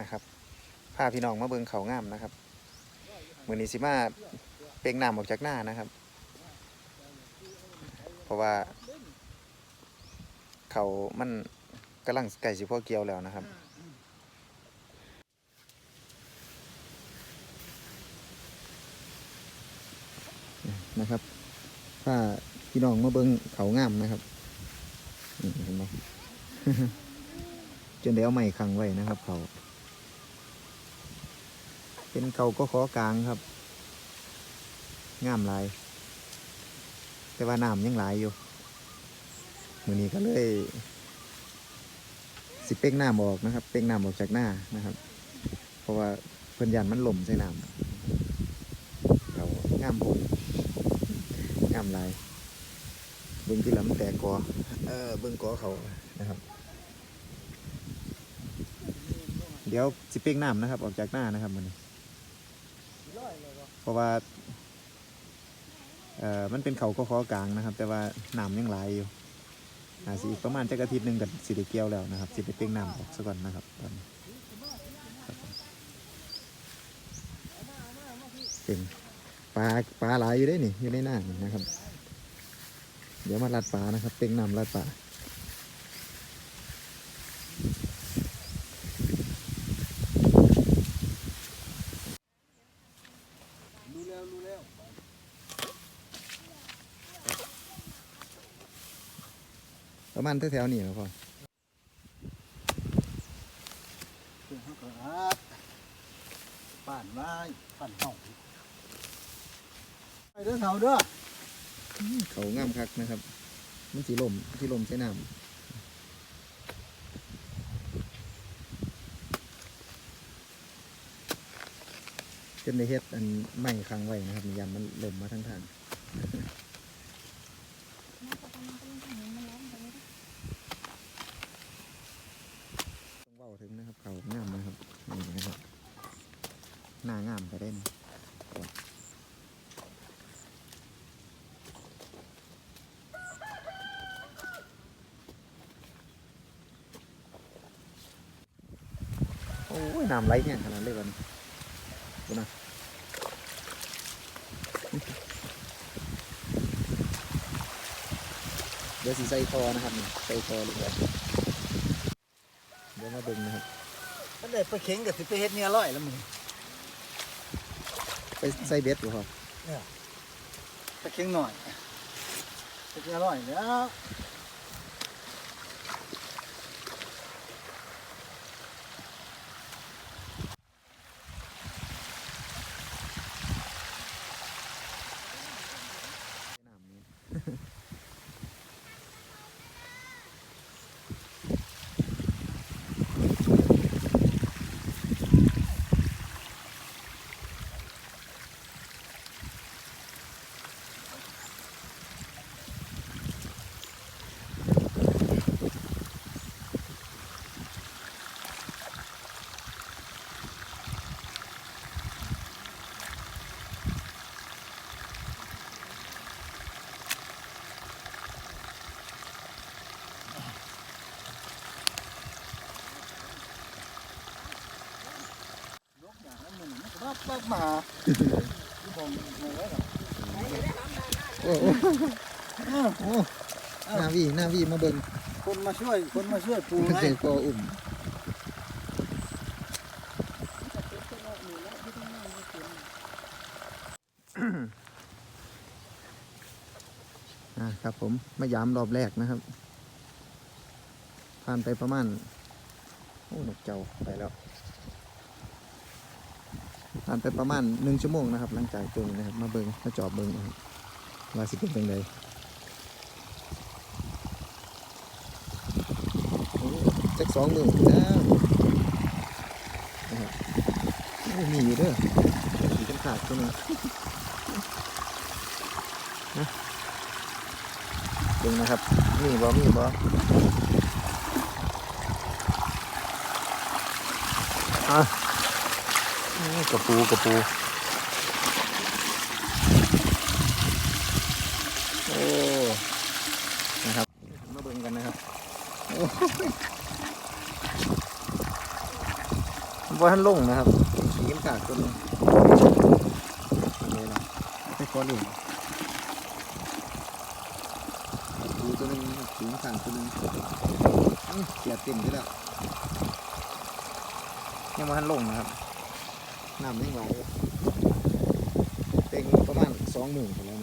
นะครับพาพี่น้องมาเบิ่งเขางามนะครับมือนี้สิมาเป่งน้ำออกจากหน้านะครับ เพราะว่า เขามันกำลังไก่สิพ่อเกี่ยวแล้วนะครับนะครับถ้าพี่น้องมาเบิ่งเขางามนะครับเห็นไหมจนได้เอาไม้ขังไว้นะครับเขา เป็นเขาก็ขอกลางครับ งามหลาย แต่ว่าน้ำยังหลายอยู่มือนี้ก็เลย สิเป้งน้ำออกนะครับ เป้งน้ำออกจากหน้านะครับ เพราะว่าเพื่อนยันมันหล่มใส่น้ำเขางามโพดงามหลายเบิ่งที่ลำแตกกอเออเบิ่งกอเขานะครับเดี๋ยวสิเป้งน้ำนะครับ ออกจากหน้านะครับมันนี้ ราะว่าเอ่อมันเป็นเขาก็ขอกลางนะครับ แต่ว่าน้ำยังไหลอยู่อาสิอีกประมาณจักอาทิตย์หนึ่งกับสิได้เกี่ยวแล้วนะครับ สิไปเป้งน้ำออกซะก่อนนะครับตอนเป็นปลาปลาหลายอยู่ได้นี่อยู่ในหน้านี่นะครับ เดี๋ยวมาลัดปลานะครับ เป้งน้ำลัดปลา รู้แล้วรู้แล้ว ประ มาณแถวๆนี้ครับพ่อเพื่อนเขาก็อาดป่านไว้ป่านเห่าไปเด้อเห่าเด้อเขางามคักนะครับ มันสีลมสีลมใช้น้ำจนในเฮ็ดอันไม้ค้างไว้นะครับยันมันลมมาทั้งทางต้องเว้าถึง นะครับเขางามนะครับนี่นะครับหน้างามไปได้นี่โอ้ยน้ำไหลแห้งขนาดเลยวันดูนะเดี๋ยวสิใส่ทอนะครับใส่ทอเลยเดี๋ยวมาเบิ่งนะครับ ถ้าได้ไปเข็งกับสิไปเฮ็ดเนี่ยร้อยแล้วมึงไปใส่เบ็ดอยู่ครับไปเข็งหน่อยไปเนี่ยร้อยแล้ว มันก็รับรับมาหรอกโอ้โอ้โอ้หน้าวีหน้าวีมาเบิ่งคนมาช่วยคนมาช่วยปูไงเจอออุ่มครับผมมายามรอบแรกนะครับ ผ่านไปประมาณ โอ้นกเจ้าไปแล้ว ผ่านไปประมาณหนึ่งชั่วโมงนะครับ หลังจากตัวนี้นะครับ มาเบิงมาจอบเบิงนะครับว่าสิเป็นยังไงโอ้จักสองหมื่นแล้วนะครับมีอยู่เด้อมีกันขาดตัวหนึงนะเบิงนะครับ มีบ่มีบ่อะ กระปูกระปูโอ้นะครับมาเบิ่งกันนะครับโอ้ยว่าท่านลงนะครับขีมขาดตัวหนึงเลยนะไปก้อนหนึ่งดูตัวนึงขีมขาดตัวหนึงเสียติ่มไปแล้วยังว่าท่านลงนะครับ น้ำยังไหลเต็นประมาณสองหมื่นไปแล้ว